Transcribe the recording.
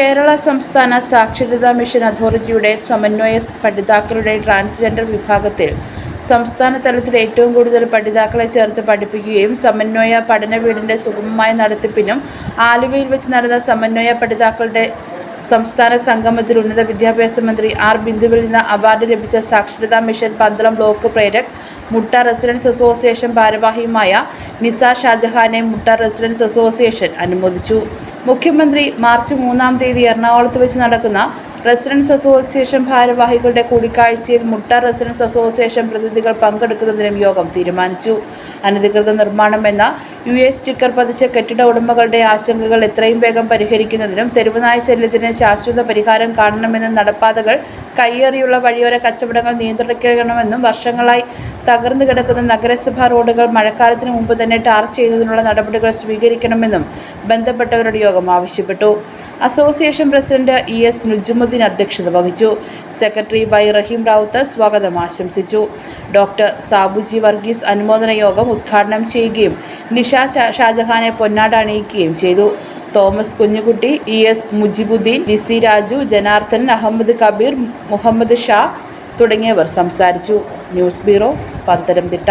കേരള സംസ്ഥാന സാക്ഷരതാ മിഷൻ അതോറിറ്റിയുടെ സമന്വയ പഠിതാക്കളുടെ ട്രാൻസ്ജെൻഡർ വിഭാഗത്തിൽ സംസ്ഥാന തലത്തിൽ ഏറ്റവും കൂടുതൽ പഠിതാക്കളെ ചേർത്ത് പഠിപ്പിക്കുകയും സമന്വയ പഠന വീടിന്റെ സുഗമമായ നടത്തിപ്പിനും ആലുവയിൽ വെച്ച് നടന്ന സമന്വയ പഠിതാക്കളുടെ സംസ്ഥാന സംഗമത്തിൽ ഉന്നത വിദ്യാഭ്യാസ മന്ത്രി ആർ ബിന്ദുവിൽ നിന്ന് അവാർഡ് ലഭിച്ച സാക്ഷരതാ മിഷൻ പന്തളം ബ്ലോക്ക് പ്രേരക് മുട്ട റെസിഡൻസ് അസോസിയേഷൻ ഭാരവാഹിയുമായ നിസ ഷാജഹാനെ മുട്ട റെസിഡൻസ് അസോസിയേഷൻ അനുമോദിച്ചു. മുഖ്യമന്ത്രി മാർച്ച് മൂന്നാം തീയതി എറണാകുളത്ത് വെച്ച് നടക്കുന്ന റെസിഡൻസ് അസോസിയേഷൻ ഭാരവാഹികളുടെ കൂടിക്കാഴ്ചയിൽ മുട്ട റെസിഡൻസ് അസോസിയേഷൻ പ്രതിനിധികൾ പങ്കെടുക്കുന്നതിനും യോഗം തീരുമാനിച്ചു. അനധികൃത നിർമ്മാണം എന്ന യു എ സ്റ്റിക്കർ പതിച്ച കെട്ടിട ഉടമകളുടെ ആശങ്കകൾ എത്രയും വേഗം പരിഹരിക്കുന്നതിനും തെരുവുനായ ശല്യത്തിന് ശാശ്വത പരിഹാരം കാണണമെന്നും നടപ്പാതകൾ കയ്യേറിയുള്ള വഴിയോര കച്ചവടങ്ങൾ നിയന്ത്രിക്കണമെന്നും വർഷങ്ങളായി തകർന്നു കിടക്കുന്ന നഗരസഭാ റോഡുകൾ മഴക്കാലത്തിന് മുമ്പ് തന്നെ ടാർ ചെയ്യുന്നതിനുള്ള നടപടികൾ സ്വീകരിക്കണമെന്നും ബന്ധപ്പെട്ടവരുടെ യോഗം ആവശ്യപ്പെട്ടു. Association president E S Nujumuddin അധ്യക്ഷത വഹിച്ചു. സെക്രട്ടറി വൈ റഹീം റാവുത്ത് സ്വാഗതം ആശംസിച്ചു. ഡോക്ടർ സാബുജി വർഗീസ് അനുമോദന യോഗം ഉദ്ഘാടനം ചെയ്യുകയും നിഷ ഷാജഹാനെ പൊന്നാട അണിയിക്കുകയും ചെയ്തു. തോമസ് കുഞ്ഞുകുട്ടി ഇ എസ് മുജിബുദ്ദീൻ ലിസി രാജു ജനാർദ്ദൻ അഹമ്മദ് കബീർ മുഹമ്മദ് ഷാ തുടങ്ങിയവർ സംസാരിച്ചു. News bureau Pathanamthitta